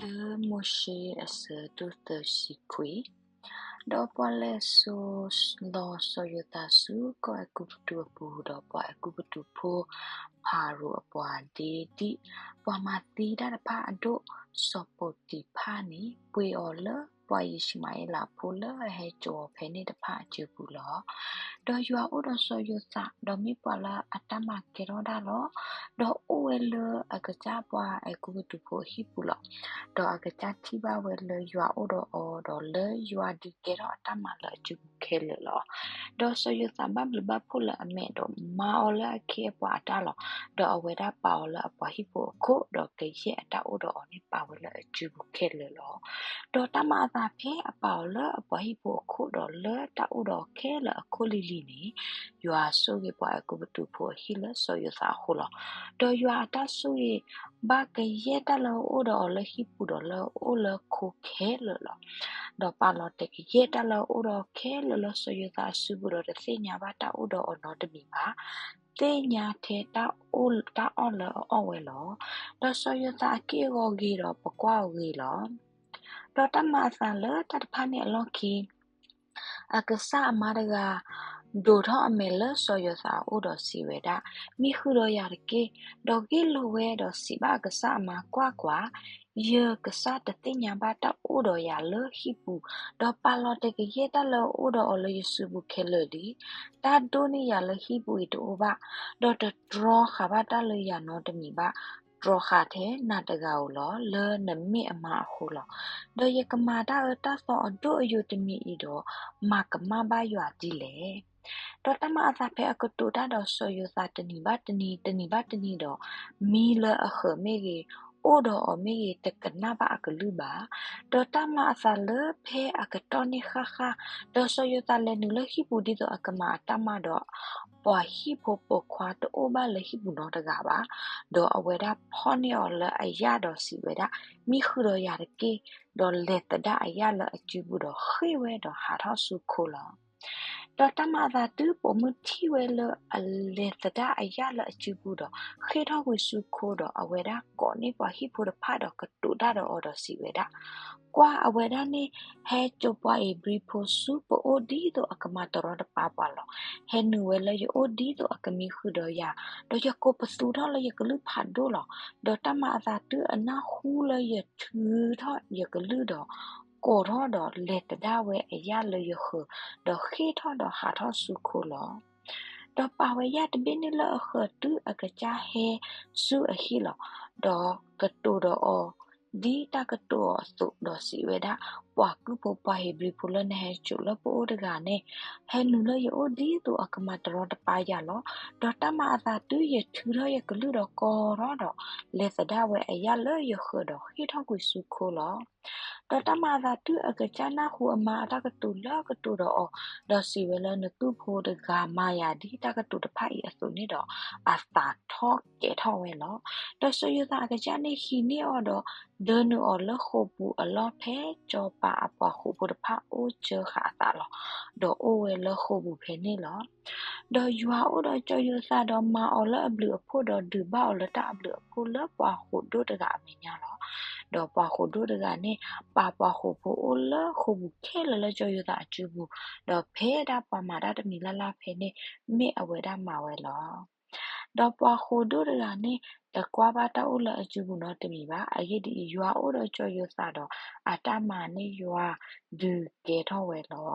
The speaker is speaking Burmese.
Le moshe ese tu te sikwi. Do po le so lo so yota su ko akuputu pu do po akuputu pu paru po de di po ma ti da pa do so po ti pa ni pwe o le ပွားရရှိမိုင်လာဖိုလဟဲကျော်ဖဲနေတဖာချူပူလောဒေါ်ယူအိုဒဆိုယူစာဒေါ်မီပွာလာအတမကေရော ဒါလောဒေါ်အိုဝဲလအကကြပွားအကူတူဖိုဟိပူလောဒေါ်အကကြတိပါဝဲလယူအိုဒအော်ဒေါ်လေယူအဒီကေရောအတမလာချူခဲလလောဒေါ်ဆိုယူစာဘဘလဘဖိုလအမေဒေါ်မာအော်လာခေပွားတာလောဒေါ်အဝဲဒါပါအော်လာပွားဟိပိုခိုဒေါ်ကေရဲ့အတအိုဒေါ်အနိပါဝဲလချူခဲလလော ဒေါ်တမအသာဖဲအပေါလအပဟိပိုခုတော်လတာဥတော်ခဲလအခုလီလီနီယွာဆိုကေပွားကုဘတူဖိုဟီလဆိုယသာခုလတော်ယွာတဆူယေဘာကရဲ့တလောဥတော်လဟိပူတော်လောဥလခုခဲလလောတော့ပါလောတကရဲ့တလောဥတော်ခဲလလောဆိုယသာစုဘူးတော်တဲ့စညာဘာတာဥတော်အနော်တမီပါတေညာထေတာအိုတာအော်လောအော်ဝဲလောတော့ဆိုယသာကေဂောဂီတော့ပကွာဝေလော တော့တမဆန်လတတဖာနေလော်ကီအကဆာမာရဂါဒိုထောအမေလဆောယသာဥဒစီဝေဒမိခုရောရကေဒေါကေလိုဝဲဒစီဘာကဆာမကွာကွာယေကဆာတတိညာဘာတဥဒရလဟိပူဒေါပါလောတကရေတလောဥဒအလယစုบุခေလဒီတာဒိုနီယလဟိပူဤတိုဘာဒေါတဒရခဘာတလယနောတမီဘာ ဒရခါတဲ့နာတကောလောလဲနမိအမဟုလောဒယကမာတာတဆောအဒုအယုတမိဤတော့မကမဘာယွာတိလေတော့တမအစာဖဲအကတူတာတော့ဆိုယစာတနီဘာတနီတနီဘာတနီတော့မီလအခမေကြီး အိုဒအမေကြီးတကနာဘာအကလူဘာတော့တမအစာလဖဲအကတော်နေခခတော့ဆိုယတာလည်းနုလခိပူဒီတော့အကမာတမတော့ပွာဟိဖိုပိုခွာတိုဘာလဟိဘူးနော်တကပါဒေါ်အဝဲတာဖောနေော်လအရတော်စီဝဲတာမိခုတော်ရကေဒေါ်လက်တဒအရလအကျူဘူးတော့ခေဝဲတော့ဟာထောစုခိုလော တော့တမသာတူပုံမတီဝဲလအလေတဒအရလအကျူဘူးတော့ခေထောကိုစုခိုတော့အဝဲတာကောနေပွာဟိဖိုတော့ဖတ်တော့ကတူတာတော့အော်တော့စီဝဲတာကွာအဝဲဒါနေဟဲချိုပွားအေဘရီဖိုဆူပိုအိုဒီတော့အကမတော်တပါပါလောဟဲနူဝဲလေယိုဒီတော့အကမီခုတော့ရတော့ရကိုပစူတော့လေယကလူဖတ်တော့လောတော့တမအသာတူအနာဟူလေယထူတော့ယကလူတော့ ကိုတော့တော့လက်တဒါဝဲအရလေယခုတော့ခေထော့တော့ဟာထော့စုခုလောတော့ပါဝဲရတပင်းလအခတူအကကြဟဲစုအဟီလောတော့ကတူတော့ဒီတကတောစုဒစီဝေဒပွားကုပပဟေဘရီပူလနေချူလပိုဒဂာနေဟဲနူလယောဒီတူအကမတရတပါရလောဒေါ်တမအသာတူရထူရရကလူတော့ကောရတော့လေစဒဝဲအရလရခဒခိထောက်ကွစုခိုလော တတမသာတူအကချနာခုအမအတကတူလကတူတော့ဒစီဝဲလနတူဖို့တကမာယာဒီတကတူတဖိုင်အစုနေတော့အသာထော့ကေထော့ဝဲလောဒဆယူသာအကချနေခီနေအော်တော့ဒနူအော်လခုပူအလော့ဖဲကြောပါအပွားခုပူတဖာအိုချခါတာလောဒေါ်အိုဝဲလခုပူဖဲနေလောဒေါ်ယူဟာအိုတော့ကြောယူစာတော့မာအော်လအဘလူအဖို့တော့ဒူဘာအော်လတာအဘလူအဖို့လပွားခုဒိုတကအမညာလောဒေါ်ပွားခုဒိုတကနေပါပွားခုဖို့အိုလခုပူခဲလလကြောယူတာအကျူဘူးဒေါ်ဖဲတာပမာတာတမီလာလာဖဲနေမေအဝဲ တာမာဝဲလောတော့ပွားခိုဒိုရနေတကွာပါတောက်လအကျူဘူးနော်တမီပါအရေးဒီရွာအိုတော့ကြော်ရစတော့အတမနေရွာဒူကေထောဝဲလော